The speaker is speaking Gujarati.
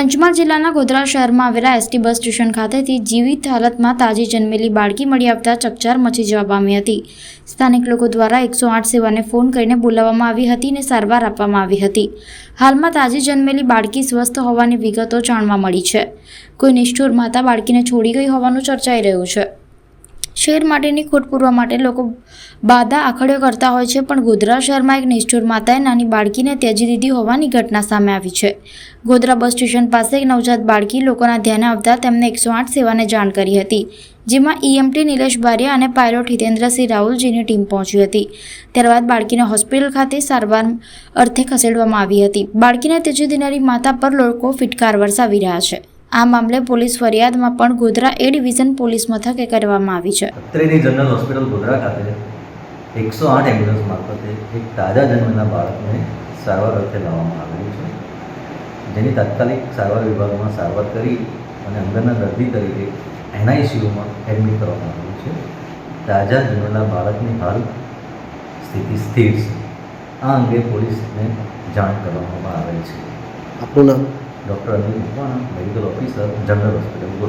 પંચમહાલ જિલ્લાના ગોધરા શહેરમાં આવેલા એસટી બસ સ્ટેશન ખાતેથી જીવિત હાલતમાં તાજી જન્મેલી બાળકી મળી આવતા ચકચાર મચી જવા પામી હતી. સ્થાનિક લોકો દ્વારા એકસો આઠ સેવાને ફોન કરીને બોલાવવામાં આવી હતી અને સારવાર આપવામાં આવી હતી. હાલમાં તાજી જન્મેલી બાળકી સ્વસ્થ હોવાની વિગતો જાણવા મળી છે. કોઈ નિષ્ઠુર માતા બાળકીને છોડી ગઈ હોવાનું ચર્ચાઈ રહ્યું છે. શહેર માટેની ખોટ પૂરવા માટે લોકો બાધા આખડ્યો કરતા હોય છે. પણ ગોધરા શહેરમાં એક નિષ્ઠુર માતાએ નાની બાળકીને ત્યજી દીધી હોવાની ઘટના સામે આવી છે. ગોધરા બસ સ્ટેશન પાસે એક નવજાત બાળકી લોકોના ધ્યાને આવતા તેમને એકસો આઠ સેવાને જાણ કરી હતી, જેમાં ઈએમટી નિલેશ બારિયા અને પાયલોટ હિતેન્દ્રસિંહ રાહુલજીની ટીમ પહોંચી હતી. ત્યારબાદ બાળકીને હોસ્પિટલ ખાતે સારવાર અર્થે ખસેડવામાં આવી હતી. બાળકીને ત્યજી દેનારી માતા પર લોકો ફિટકાર વરસાવી રહ્યા છે. આ મામલે પોલીસ ફરિયાદમાં પણ ગોધરા એ ડિવિઝન પોલીસ મથકે કરવામાં આવી છે. અત્રેની જનરલ હોસ્પિટલ ગોધરા ખાતે એકસો આઠ એમ્બ્યુલન્સ મારફતે એક તાજા જન્મના બાળકને સારવાર અર્થે લાવવામાં આવેલું છે. જેની તાત્કાલિક સારવાર વિભાગમાં સારવાર કરી અને અંદરના દર્દી તરીકે એનઆઈસીયુમાં એડમિટ કરવામાં આવેલું છે. તાજા જન્મના બાળકની હાલ સ્થિતિ સ્થિર છે. આ અંગે પોલીસને જાણ કરવામાં આવેલ છે. આપણું નામ? डॉक्टर अनिल भगवान मेडिकल ऑफिसर जनरल हॉस्पिटल